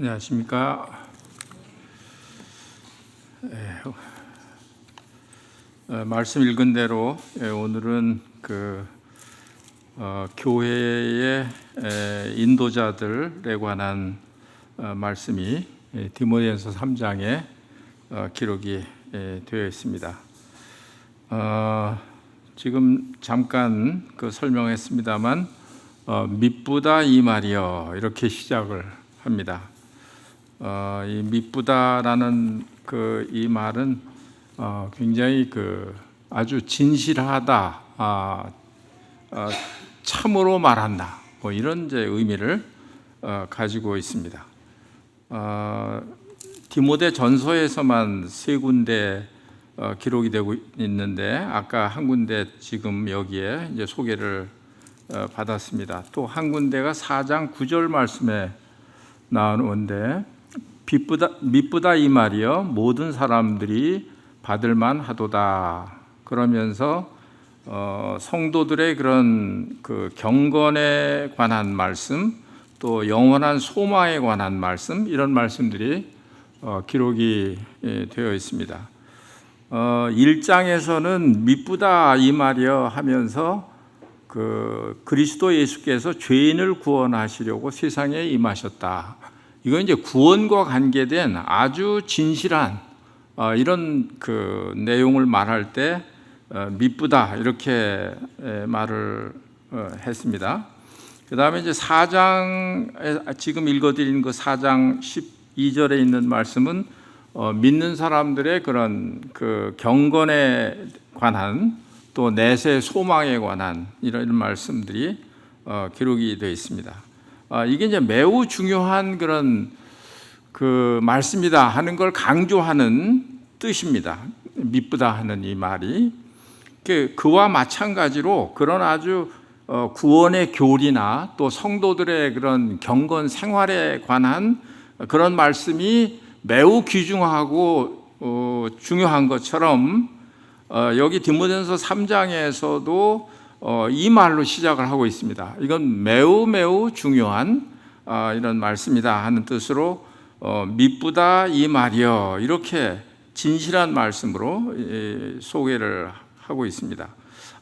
안녕하십니까. 예, 어, 말씀 읽은 대로 예, 오늘은 그 어, 교회의 에, 인도자들에 관한 어, 말씀이 예, 디모데전서 3장에 어, 기록이 예, 되어 있습니다. 어, 지금 잠깐 그 설명했습니다만 어, 미쁘다 이 말이여 이렇게 시작을 합니다. 어, 이 미쁘다라는 그 이 말은 어, 굉장히 그 아주 진실하다, 아, 아, 참으로 말한다, 뭐 이런 이제 의미를 어, 가지고 있습니다. 어, 디모데 전서에서만 세 군데 어, 기록이 되고 있는데 아까 한 군데 지금 여기에 이제 소개를 어, 받았습니다. 또 한 군데가 4장 9절 말씀에 나오는데 비쁘다 미쁘다 이 말이요 모든 사람들이 받을만 하도다 그러면서 어, 성도들의 그런 그 경건에 관한 말씀 또 영원한 소망에 관한 말씀 이런 말씀들이 어, 기록이 예, 되어 있습니다. 어, 1장에서는 미쁘다 이 말이여 하면서 그 그리스도 예수께서 죄인을 구원하시려고 세상에 임하셨다. 이건 이제 구원과 관계된 아주 진실한 어, 이런 그 내용을 말할 때 어, 미쁘다 이렇게 에, 말을 어, 했습니다. 그 다음에 이제 4장 지금 읽어드린 그 4장 12절에 있는 말씀은 어, 믿는 사람들의 그런 그 경건에 관한 또 내세 소망에 관한 이런 말씀들이 어, 기록이 되어 있습니다. 아, 이게 이제 매우 중요한 그런 그 말씀이다 하는 걸 강조하는 뜻입니다. 미쁘다 하는 이 말이 그 그와 마찬가지로 그런 아주 어, 구원의 교리나 또 성도들의 그런 경건 생활에 관한 그런 말씀이 매우 귀중하고 어, 중요한 것처럼 어, 여기 디모데전서 3장에서도 어, 이 말로 시작을 하고 있습니다. 이건 매우 매우 중요한 어, 이런 말씀이다 하는 뜻으로 어, 미쁘다 이 말이여 이렇게 진실한 말씀으로 예, 소개를 하고 있습니다.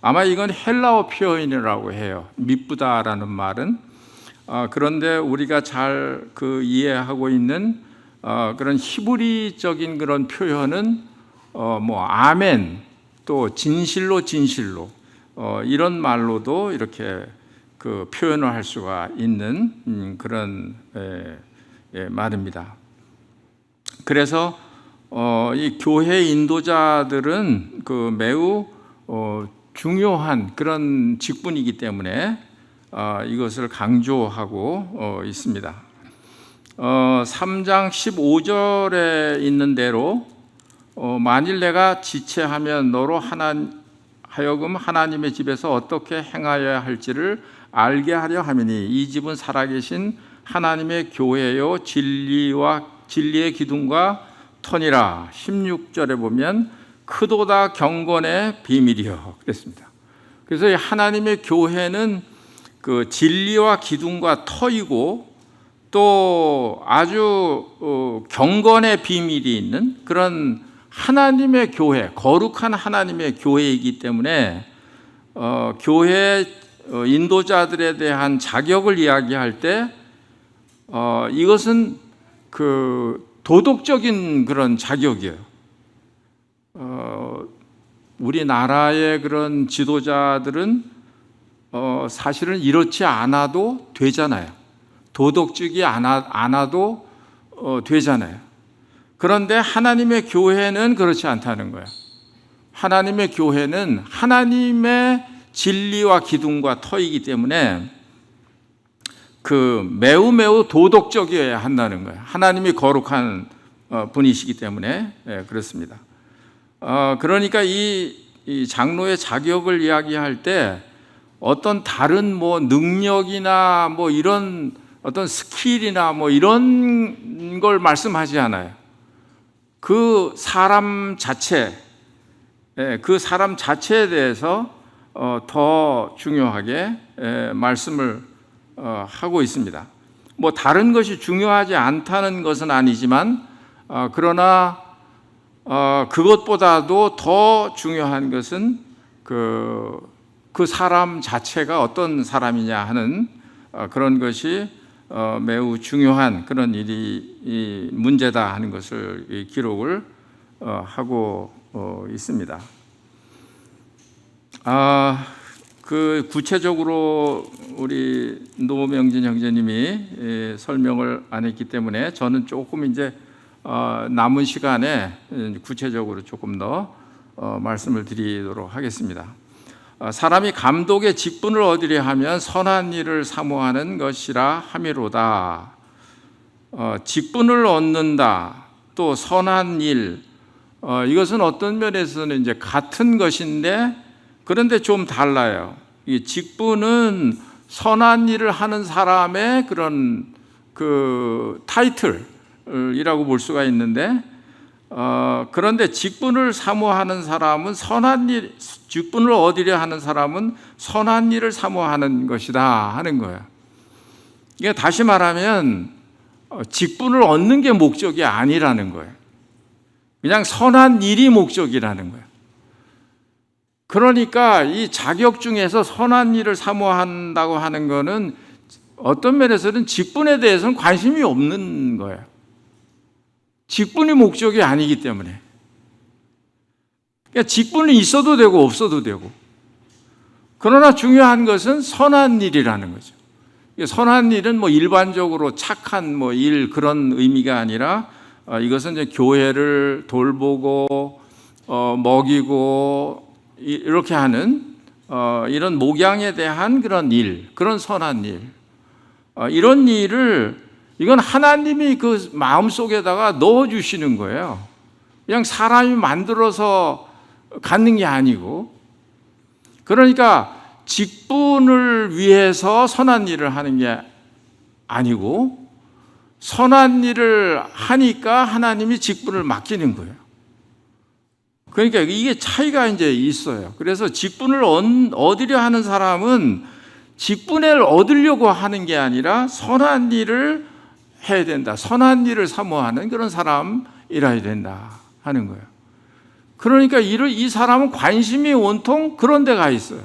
아마 이건 헬라어 표현이라고 해요. 미쁘다라는 말은 어, 그런데 우리가 잘 그 이해하고 있는 어, 그런 히브리적인 그런 표현은 어, 뭐 아멘 또 진실로 진실로 어, 이런 말로도 이렇게 그 표현을 할 수가 있는 음, 그런 에, 예, 말입니다. 그래서 어, 이 교회 인도자들은 그 매우 어, 중요한 그런 직분이기 때문에 어, 이것을 강조하고 어, 있습니다. 어, 3장 15절에 있는 대로 어, 만일 내가 지체하면 너로 하나 하여금 하나님의 집에서 어떻게 행하여야 할지를 알게 하려 함이니 이 집은 살아계신 하나님의 교회요 진리와 진리의 기둥과 터니라 16절에 보면 크도다 경건의 비밀이요 그랬습니다. 그래서 하나님의 교회는 그 진리와 기둥과 터이고 또 아주 어, 경건의 비밀이 있는 그런 하나님의 교회, 거룩한 하나님의 교회이기 때문에 어, 교회 어, 인도자들에 대한 자격을 이야기할 때 어, 이것은 그 도덕적인 그런 자격이에요. 어, 우리나라의 그런 지도자들은 어, 사실은 이렇지 않아도 되잖아요. 도덕적이 않아, 않아도 어, 되잖아요. 그런데 하나님의 교회는 그렇지 않다는 거예요. 하나님의 교회는 하나님의 진리와 기둥과 터이기 때문에 그 매우 매우 도덕적이어야 한다는 거예요. 하나님이 거룩한 어, 분이시기 때문에 예, 그렇습니다. 어, 그러니까 이, 이 장로의 자격을 이야기할 때 어떤 다른 뭐 능력이나 뭐 이런 어떤 스킬이나 뭐 이런 걸 말씀하지 않아요. 그 사람 자체, 예, 그 사람 자체에 대해서 어, 더 중요하게 예, 말씀을 어, 하고 있습니다. 뭐 다른 것이 중요하지 않다는 것은 아니지만 어, 그러나 어, 그것보다도 더 중요한 것은 그, 그 사람 자체가 어떤 사람이냐 하는 어, 그런 것이 어, 매우 중요한 그런 일이 이 문제다 하는 것을 이 기록을 어, 하고 어, 있습니다. 아, 그 구체적으로 우리 노명진 형제님이 예, 설명을 안 했기 때문에 저는 조금 이제 어, 남은 시간에 구체적으로 조금 더 어, 말씀을 드리도록 하겠습니다. 어, 사람이 감독의 직분을 얻으려 하면 선한 일을 사모하는 것이라 함이로다. 어, 직분을 얻는다. 또 선한 일. 어, 이것은 어떤 면에서는 이제 같은 것인데 그런데 좀 달라요. 이 직분은 선한 일을 하는 사람의 그런 그 타이틀이라고 볼 수가 있는데 어, 그런데 직분을 사모하는 사람은 선한 일, 직분을 얻으려 하는 사람은 선한 일을 사모하는 것이다 하는 거예요. 이게 다시 말하면 어, 직분을 얻는 게 목적이 아니라는 거예요. 그냥 선한 일이 목적이라는 거예요. 그러니까 이 자격 중에서 선한 일을 사모한다고 하는 것은 어떤 면에서는 직분에 대해서는 관심이 없는 거예요. 직분이 목적이 아니기 때문에. 그러니까 직분이 있어도 되고 없어도 되고. 그러나 중요한 것은 선한 일이라는 거죠. 선한 일은 뭐 일반적으로 착한 뭐 일 그런 의미가 아니라 어, 이것은 이제 교회를 돌보고 어, 먹이고 이렇게 하는 어, 이런 목양에 대한 그런 일, 그런 선한 일, 어, 이런 일을 이건 하나님이 그 마음 속에다가 넣어 주시는 거예요. 그냥 사람이 만들어서 갖는 게 아니고, 그러니까 직분을 위해서 선한 일을 하는 게 아니고, 선한 일을 하니까 하나님이 직분을 맡기는 거예요. 그러니까 이게 차이가 이제 있어요. 그래서 직분을 얻으려 하는 사람은 직분을 얻으려고 하는 게 아니라 선한 일을 해야 된다. 선한 일을 사모하는 그런 사람이라야 된다 하는 거예요. 그러니까 이 사람은 관심이 온통 그런 데가 있어요.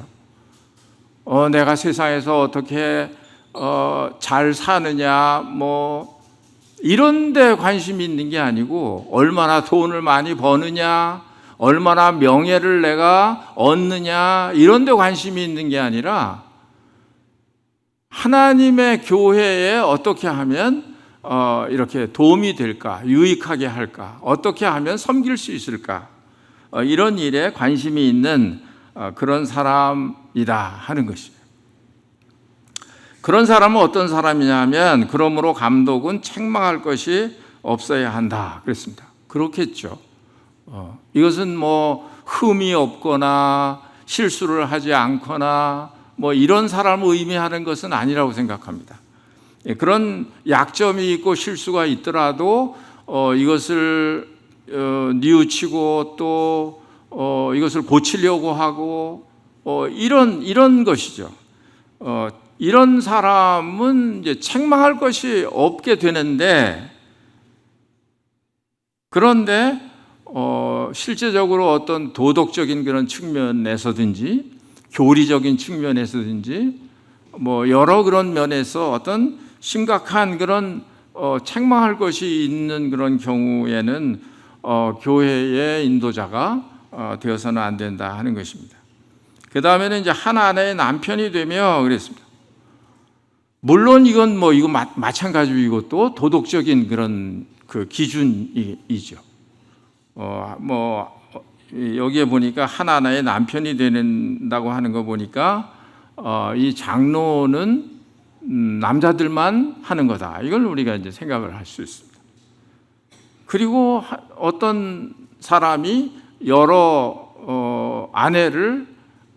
어, 내가 세상에서 어떻게 어, 잘 사느냐, 뭐 이런 데 관심이 있는 게 아니고 얼마나 돈을 많이 버느냐, 얼마나 명예를 내가 얻느냐 이런 데 관심이 있는 게 아니라 하나님의 교회에 어떻게 하면 어, 이렇게 도움이 될까, 유익하게 할까, 어떻게 하면 섬길 수 있을까, 어, 이런 일에 관심이 있는 어, 그런 사람이다 하는 것이에요. 그런 사람은 어떤 사람이냐면, 그러므로 감독은 책망할 것이 없어야 한다. 그랬습니다. 그렇겠죠. 어, 이것은 뭐 흠이 없거나 실수를 하지 않거나 뭐 이런 사람을 의미하는 것은 아니라고 생각합니다. 예, 그런 약점이 있고 실수가 있더라도 어, 이것을 어, 뉘우치고 또 어, 이것을 고치려고 하고 어, 이런 이런 것이죠. 어, 이런 사람은 이제 책망할 것이 없게 되는데 그런데 어, 실제적으로 어떤 도덕적인 그런 측면에서든지 교리적인 측면에서든지 뭐 여러 그런 면에서 어떤 심각한 그런 어, 책망할 것이 있는 그런 경우에는 어, 교회의 인도자가 어, 되어서는 안 된다 하는 것입니다. 그 다음에는 이제 한 아내의 남편이 되며 그랬습니다. 물론 이건 뭐 이거 마, 마찬가지로 이것도 도덕적인 그런 그 기준이죠. 어, 뭐 여기에 보니까 한 하나의 남편이 되는다고 하는 거 보니까 어, 이 장로는 음, 남자들만 하는 거다. 이걸 우리가 이제 생각을 할 수 있습니다. 그리고 어떤 사람이 여러 어, 아내를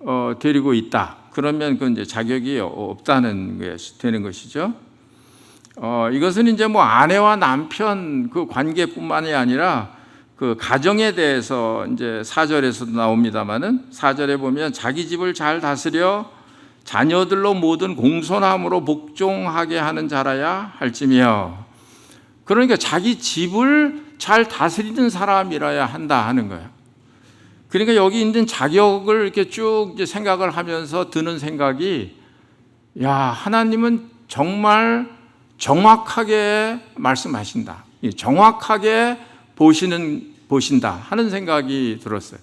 어, 데리고 있다. 그러면 그 이제 자격이 없다는 것이 되는 것이죠. 어, 이것은 이제 뭐 아내와 남편 그 관계뿐만이 아니라 그 가정에 대해서 이제 사절에서도 나옵니다만은 사절에 보면 자기 집을 잘 다스려 자녀들로 모든 공손함으로 복종하게 하는 자라야 할지며 그러니까 자기 집을 잘 다스리는 사람이라야 한다 하는 거예요. 그러니까 여기 있는 자격을 이렇게 쭉 생각을 하면서 드는 생각이 야 하나님은 정말 정확하게 말씀하신다. 이 정확하게 보시는 보신다 하는 생각이 들었어요.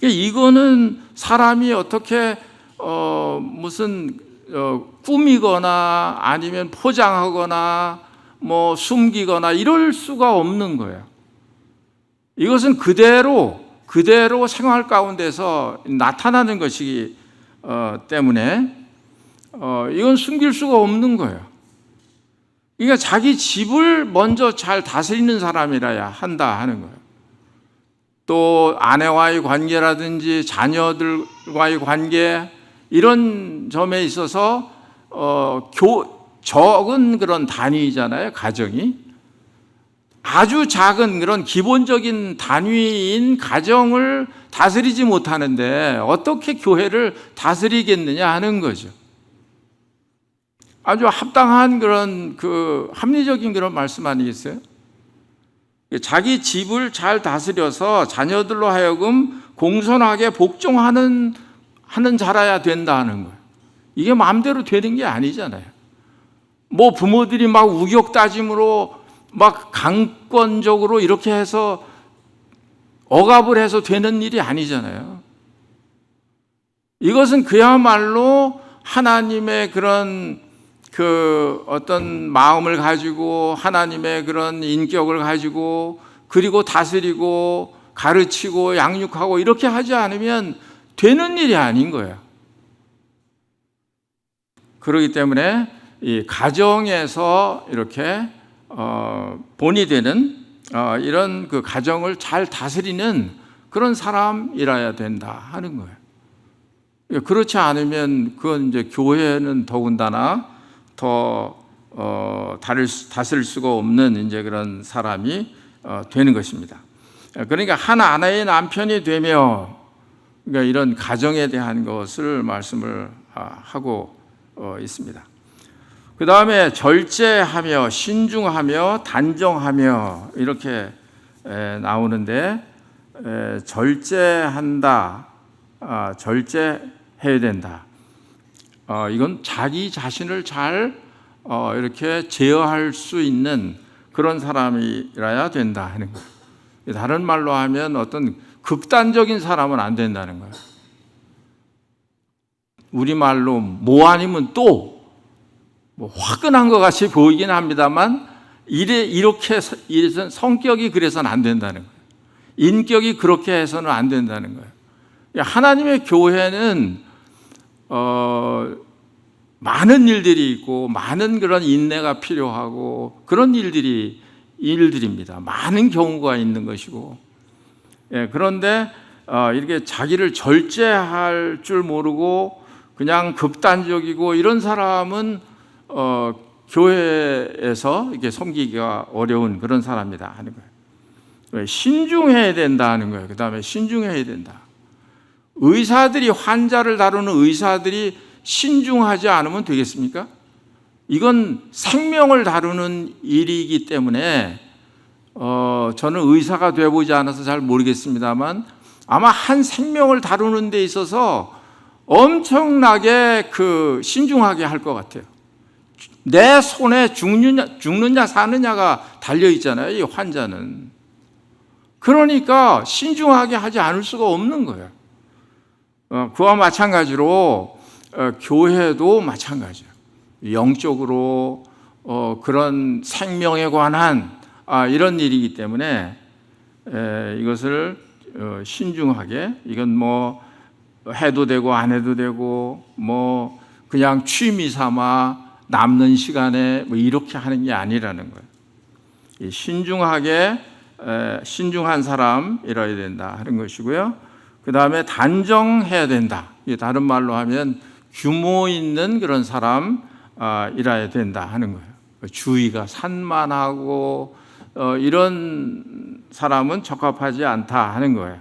그러니까 이거는 사람이 어떻게 어 무슨 어 꾸미거나 아니면 포장하거나 뭐 숨기거나 이럴 수가 없는 거예요. 이것은 그대로 그대로 생활 가운데서 나타나는 것이기 어, 때문에 어, 이건 숨길 수가 없는 거예요. 그러니까 자기 집을 먼저 잘 다스리는 사람이라야 한다 하는 거예요. 또 아내와의 관계라든지 자녀들과의 관계 이런 점에 있어서 어, 교, 적은 그런 단위잖아요, 가정이. 아주 작은 그런 기본적인 단위인 가정을 다스리지 못하는데 어떻게 교회를 다스리겠느냐 하는 거죠. 아주 합당한 그런 그 합리적인 그런 말씀 아니겠어요? 자기 집을 잘 다스려서 자녀들로 하여금 공손하게 복종하는 하는 자라야 된다는 거예요. 이게 마음대로 되는 게 아니잖아요. 뭐 부모들이 막 우격 따짐으로 막 강권적으로 이렇게 해서 억압을 해서 되는 일이 아니잖아요. 이것은 그야말로 하나님의 그런 그 어떤 마음을 가지고 하나님의 그런 인격을 가지고 그리고 다스리고 가르치고 양육하고 이렇게 하지 않으면 되는 일이 아닌 거예요. 그렇기 때문에 이 가정에서 이렇게 어, 본이 되는 어, 이런 그 가정을 잘 다스리는 그런 사람이라야 된다 하는 거예요. 그렇지 않으면 그건 이제 교회는 더군다나 더 어, 다를 수, 다스릴 수가 없는 이제 그런 사람이 어, 되는 것입니다. 그러니까 한 아내의 남편이 되며 그러니까 이런 가정에 대한 것을 말씀을 아, 하고 어, 있습니다. 그 다음에 절제하며 신중하며 단정하며 이렇게 나오는데 절제한다, 아, 절제해야 된다. 어, 이건 자기 자신을 잘 어, 이렇게 제어할 수 있는 그런 사람이라야 된다 하는 거예요. 다른 말로 하면 어떤 극단적인 사람은 안 된다는 거예요. 우리 말로 뭐 아니면 또 뭐 화끈한 것 같이 보이긴 합니다만 이래 이렇게 이래서 성격이 그래서는 안 된다는 거예요. 인격이 그렇게 해서는 안 된다는 거예요. 하나님의 교회는 어, 많은 일들이 있고 많은 그런 인내가 필요하고 그런 일들이 일들입니다. 많은 경우가 있는 것이고 예, 그런데 어, 이렇게 자기를 절제할 줄 모르고 그냥 극단적이고 이런 사람은 어, 교회에서 이렇게 섬기기가 어려운 그런 사람이다 하는 거예요. 신중해야 된다 하는 거예요. 그 다음에 신중해야 된다. 의사들이 환자를 다루는 의사들이 신중하지 않으면 되겠습니까? 이건 생명을 다루는 일이기 때문에 어, 저는 의사가 되보지 않아서 잘 모르겠습니다만 아마 한 생명을 다루는 데 있어서 엄청나게 그 신중하게 할 것 같아요. 내 손에 죽느냐, 죽느냐 사느냐가 달려 있잖아요. 이 환자는. 그러니까 신중하게 하지 않을 수가 없는 거예요. 어, 그와 마찬가지로 어, 교회도 마찬가지예요. 영적으로 어, 그런 생명에 관한 아, 이런 일이기 때문에 에, 이것을 어, 신중하게 이건 뭐 해도 되고 안 해도 되고 뭐 그냥 취미 삼아 남는 시간에 뭐 이렇게 하는 게 아니라는 거예요. 신중하게 신중한 사람이라야 된다 하는 것이고요. 그 다음에 단정해야 된다. 다른 말로 하면 규모 있는 그런 사람이라야 된다 하는 거예요. 주의가 산만하고 어, 이런 사람은 적합하지 않다 하는 거예요.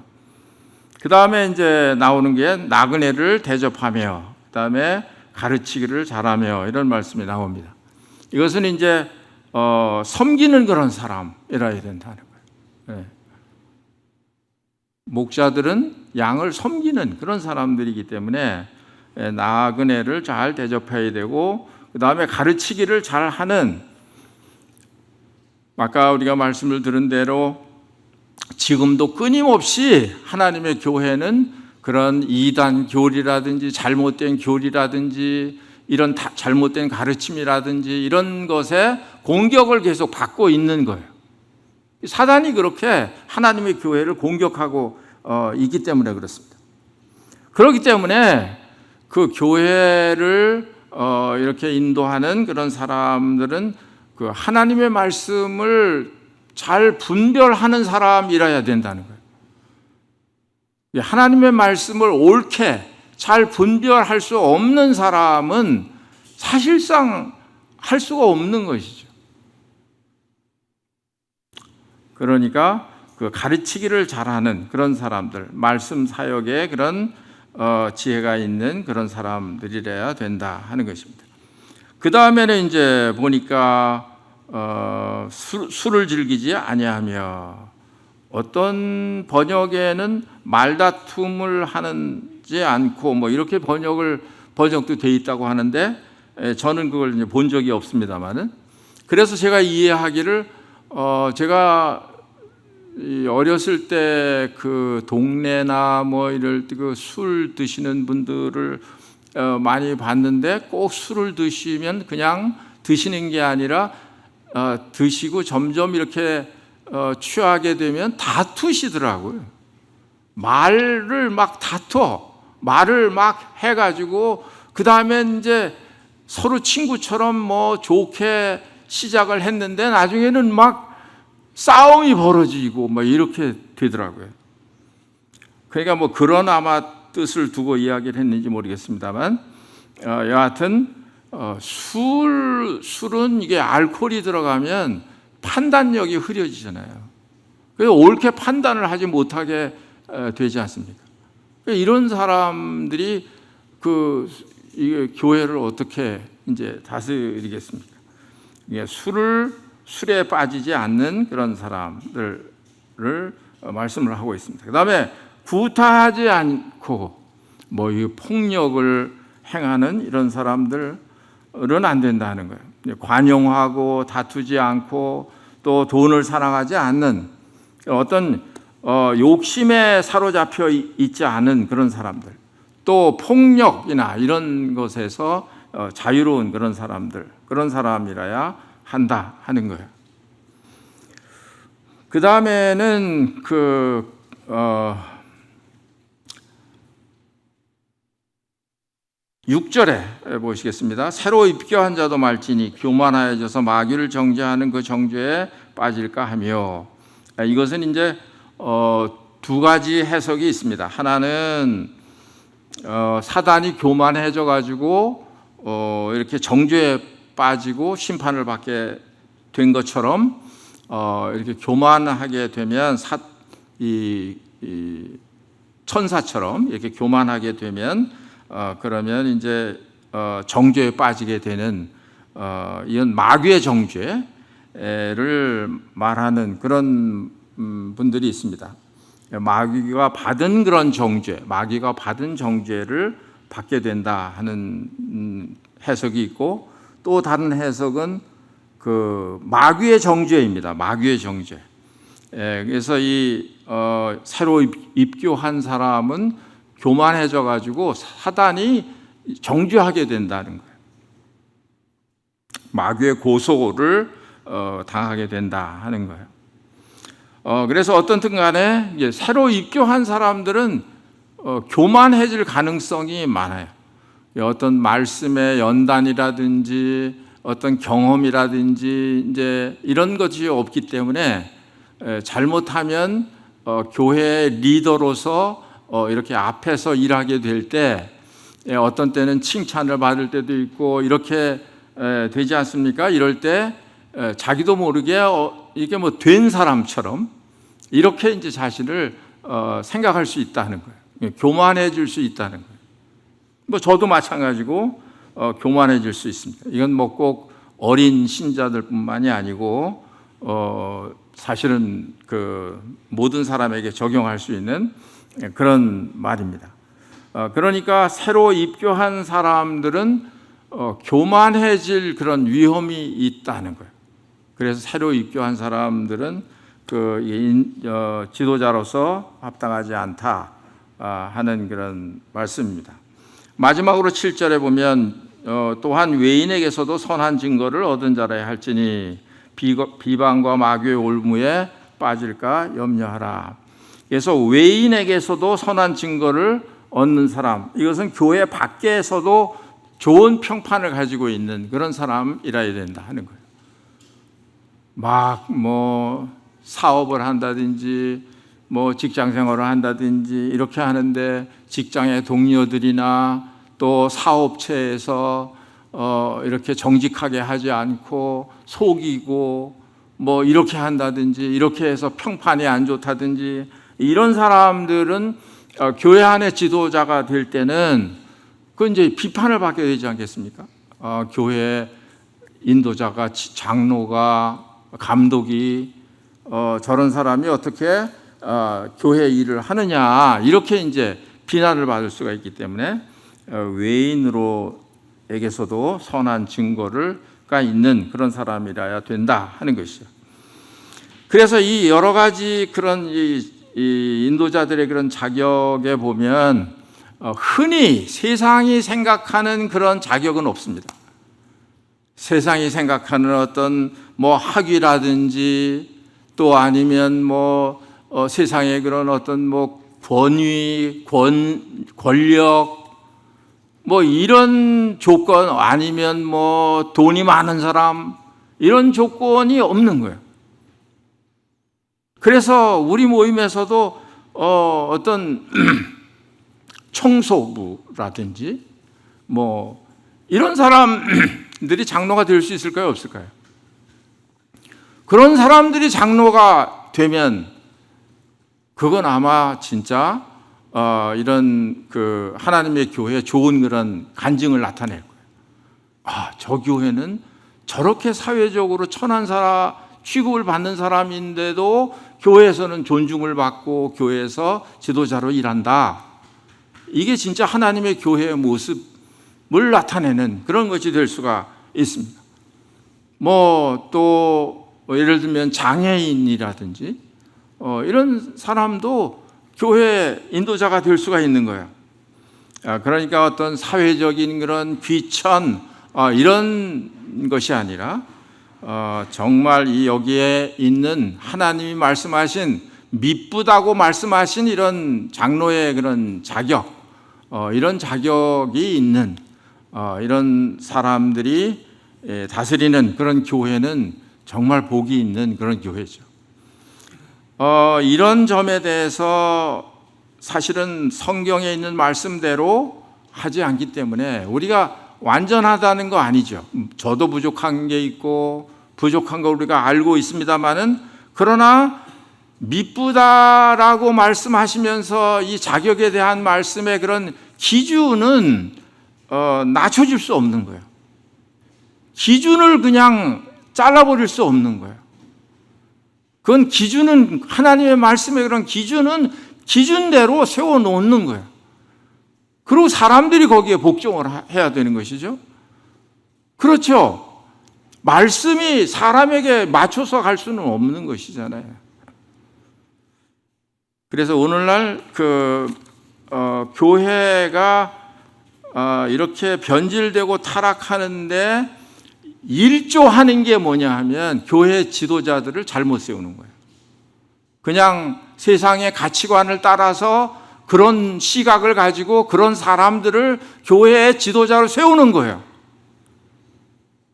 그 다음에 이제 나오는 게 나그네를 대접하며 그 다음에 가르치기를 잘하며 이런 말씀이 나옵니다. 이것은 이제 어, 섬기는 그런 사람이라 해야 된다는 거예요. 예. 목자들은 양을 섬기는 그런 사람들이기 때문에 예, 나그네를 잘 대접해야 되고 그 다음에 가르치기를 잘 하는 아까 우리가 말씀을 들은 대로 지금도 끊임없이 하나님의 교회는 그런 이단 교리라든지 잘못된 교리라든지 이런 다- 잘못된 가르침이라든지 이런 것에 공격을 계속 받고 있는 거예요. 사단이 그렇게 하나님의 교회를 공격하고 어, 있기 때문에 그렇습니다. 그렇기 때문에 그 교회를 어, 이렇게 인도하는 그런 사람들은 그 하나님의 말씀을 잘 분별하는 사람이라야 된다는 거예요. 이 하나님의 말씀을 옳게 잘 분별할 수 없는 사람은 사실상 할 수가 없는 것이죠. 그러니까 그 가르치기를 잘하는 그런 사람들, 말씀 사역에 그런 어, 지혜가 있는 그런 사람들이래야 된다 하는 것입니다. 그 다음에는 이제 보니까 어, 술, 술을 즐기지 아니하며 어떤 번역에는 말다툼을 하는지 않고 뭐 이렇게 번역을 번역도 돼 있다고 하는데 에, 저는 그걸 이제 본 적이 없습니다만은. 그래서 제가 이해하기를 어, 제가 이 어렸을 때 그 동네나 뭐 이럴 때 그 술 드시는 분들을 어, 많이 봤는데 꼭 술을 드시면 그냥 드시는 게 아니라 어, 드시고 점점 이렇게 어, 취하게 되면 다투시더라고요. 말을 막 다퉈, 말을 막 해가지고 그 다음에 이제 서로 친구처럼 뭐 좋게 시작을 했는데 나중에는 막 싸움이 벌어지고 뭐 이렇게 되더라고요. 그러니까 뭐 그런 아마 뜻을 두고 이야기를 했는지 모르겠습니다만 어, 여하튼 어, 술 술은 이게 알코올이 들어가면 판단력이 흐려지잖아요. 그래서 옳게 판단을 하지 못하게 어, 되지 않습니까? 그러니까 이런 사람들이 그 교회를 어떻게 이제 다스리겠습니까? 술을 술에 빠지지 않는 그런 사람들을 어, 말씀을 하고 있습니다. 그다음에 구타하지 않고 뭐 이 폭력을 행하는 이런 사람들 은안 된다는 거예요. 관용하고 다투지 않고 또 돈을 사랑하지 않는 어떤 어, 욕심에 사로잡혀 이- 있지 않은 그런 사람들, 또 폭력이나 이런 것에서 어, 자유로운 그런 사람들, 그런 사람이라야 한다 하는 거예요. 그 다음에는 그 어, 6절에 보시겠습니다. 새로 입교한 자도 말지니 교만하여져서 마귀를 정죄하는 그 정죄에 빠질까 하며 아, 이것은 이제 어, 두 가지 해석이 있습니다. 하나는 어, 사단이 교만해져 가지고 어, 이렇게 정죄에 빠지고 심판을 받게 된 것처럼 어, 이렇게 교만하게 되면 사, 이, 이 천사처럼 이렇게 교만하게 되면 어, 그러면 이제 어, 정죄에 빠지게 되는 어, 이런 마귀의 정죄를 말하는 그런 음, 분들이 있습니다. 마귀가 받은 그런 정죄, 마귀가 받은 정죄를 받게 된다 하는 음, 해석이 있고 또 다른 해석은 그 마귀의 정죄입니다. 마귀의 정죄. 예, 그래서 이 어, 새로 입, 입교한 사람은 교만해져 가지고 사단이 정죄하게 된다는 거예요. 마귀의 고소를 어, 당하게 된다 하는 거예요. 어, 그래서 어떤든 간에 새로 입교한 사람들은 어, 교만해질 가능성이 많아요. 어떤 말씀의 연단이라든지 어떤 경험이라든지 이제 이런 것이 없기 때문에 에, 잘못하면 어, 교회 리더로서 어, 이렇게 앞에서 일하게 될 때 어떤 때는 칭찬을 받을 때도 있고 이렇게 에, 되지 않습니까? 이럴 때 에, 자기도 모르게 어, 이게 뭐 된 사람처럼 이렇게 이제 자신을 어, 생각할 수 있다는 거예요. 교만해질 수 있다는 거예요. 뭐 저도 마찬가지고 어, 교만해질 수 있습니다. 이건 뭐 꼭 어린 신자들뿐만이 아니고 어, 사실은 그 모든 사람에게 적용할 수 있는 그런 말입니다. 어, 그러니까 새로 입교한 사람들은 어, 교만해질 그런 위험이 있다는 거예요. 그래서 새로 입교한 사람들은 그 인- 어, 지도자로서 합당하지 않다 아, 하는 그런 말씀입니다. 마지막으로 7절에 보면 어, 또한 외인에게서도 선한 증거를 얻은 자라야 할지니 비방과 마귀의 올무에 빠질까 염려하라. 그래서 외인에게서도 선한 증거를 얻는 사람, 이것은 교회 밖에서도 좋은 평판을 가지고 있는 그런 사람이라야 된다 하는 거예요. 막 뭐 사업을 한다든지 뭐 직장 생활을 한다든지 이렇게 하는데 직장의 동료들이나 또 사업체에서 어 이렇게 정직하게 하지 않고 속이고 뭐 이렇게 한다든지 이렇게 해서 평판이 안 좋다든지 이런 사람들은 어, 교회 안의 지도자가 될 때는 그 이제 비판을 받게 되지 않겠습니까? 어, 교회 인도자가 지- 장로가 감독이 어, 저런 사람이 어떻게 어, 교회 일을 하느냐 이렇게 이제 비난을 받을 수가 있기 때문에 어, 외인으로에게서도 선한 증거를가 있는 그런 사람이라야 된다 하는 것이죠. 그래서 이 여러 가지 그런 이, 이 인도자들의 그런 자격에 보면 어, 흔히 세상이 생각하는 그런 자격은 없습니다. 세상이 생각하는 어떤 뭐 학위라든지 또 아니면 뭐 어, 세상의 그런 어떤 뭐 권위, 권, 권력 뭐 이런 조건 아니면 뭐 돈이 많은 사람 이런 조건이 없는 거예요. 그래서 우리 모임에서도 어, 어떤 청소부라든지 뭐 이런 사람들이 장로가 될 수 있을까요, 없을까요? 그런 사람들이 장로가 되면 그건 아마 진짜 어, 이런 그 하나님의 교회에 좋은 그런 간증을 나타낼 거예요. 아, 저 교회는 저렇게 사회적으로 천한 사람 취급을 받는 사람인데도 교회에서는 존중을 받고 교회에서 지도자로 일한다. 이게 진짜 하나님의 교회의 모습을 나타내는 그런 것이 될 수가 있습니다. 뭐 또 예를 들면 장애인이라든지 어, 이런 사람도 교회 인도자가 될 수가 있는 거예요. 아, 그러니까 어떤 사회적인 그런 귀천 어, 이런 것이 아니라 어, 정말 이 여기에 있는 하나님이 말씀하신 미쁘다고 말씀하신 이런 장로의 그런 자격, 어, 이런 자격이 있는 어, 이런 사람들이 예, 다스리는 그런 교회는 정말 복이 있는 그런 교회죠. 어, 이런 점에 대해서 사실은 성경에 있는 말씀대로 하지 않기 때문에 우리가 완전하다는 거 아니죠. 음, 저도 부족한 게 있고 부족한 거 우리가 알고 있습니다만은 그러나 미쁘다라고 말씀하시면서 이 자격에 대한 말씀의 그런 기준은 어, 낮춰질 수 없는 거예요. 기준을 그냥 잘라버릴 수 없는 거예요. 그건 기준은 하나님의 말씀의 그런 기준은 기준대로 세워 놓는 거예요. 그리고 사람들이 거기에 복종을 하- 해야 되는 것이죠. 그렇죠. 말씀이 사람에게 맞춰서 갈 수는 없는 것이잖아요. 그래서 오늘날 그 어, 교회가 어, 이렇게 변질되고 타락하는데 일조하는 게 뭐냐 하면 교회 지도자들을 잘못 세우는 거예요. 그냥 세상의 가치관을 따라서 그런 시각을 가지고 그런 사람들을 교회의 지도자로 세우는 거예요.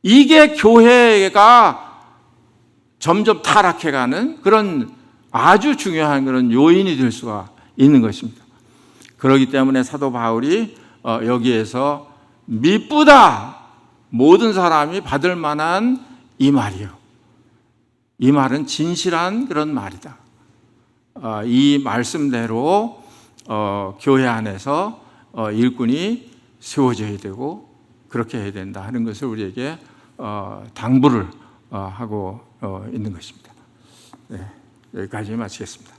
이게 교회가 점점 타락해가는 그런 아주 중요한 그런 요인이 될 수가 있는 것입니다. 그렇기 때문에 사도 바울이 어, 여기에서 미쁘다 모든 사람이 받을 만한 이 말이요. 이 말은 진실한 그런 말이다. 어, 이 말씀대로 어, 교회 안에서 어, 일꾼이 세워져야 되고 그렇게 해야 된다 하는 것을 우리에게 어, 당부를 어, 하고 어, 있는 것입니다. 네, 여기까지 마치겠습니다.